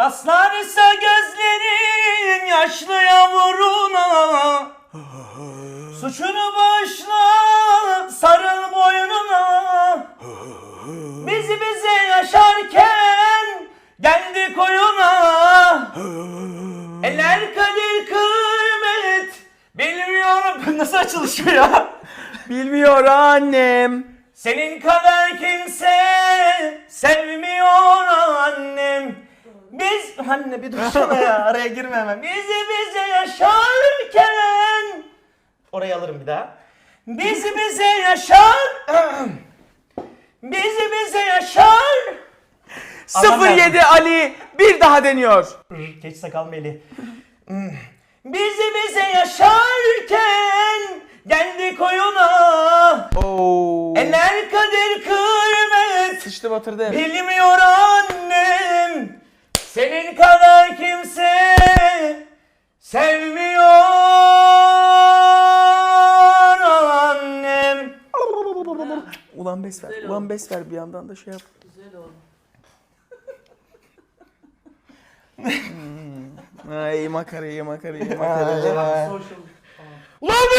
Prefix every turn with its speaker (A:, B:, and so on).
A: Rastlarsa gözlerin yaşlı yavruna. Suçunu bağışla sarıl boynuna. Bizi bize yaşarken geldik oyuna Eller kadir kıymet Bilmiyorum nasıl açılışıyor ya?
B: Bilmiyor annem.
A: Senin kadar kimse anne bir dursana ya araya girme hemen. Bizi bize yaşarken orayı alırım bir daha. Bizi bize yaşar. Bizi bize yaşar.
B: 07 Ali bir daha deniyor.
A: Geç sakal Meli. Bizi bize yaşarken geldik oyuna.
B: Oo.
A: Eller kadir kıymet.
B: Sıçtı batırdı.
A: Bilmiyor annem Senin kadar kimse Sevmiyor annem
B: Ulan bes ver. Ulan bes ver bir yandan da şey yap.
C: Güzel oldu.
B: Ay makara ye makara ye makara.
C: Social.
B: Ulan!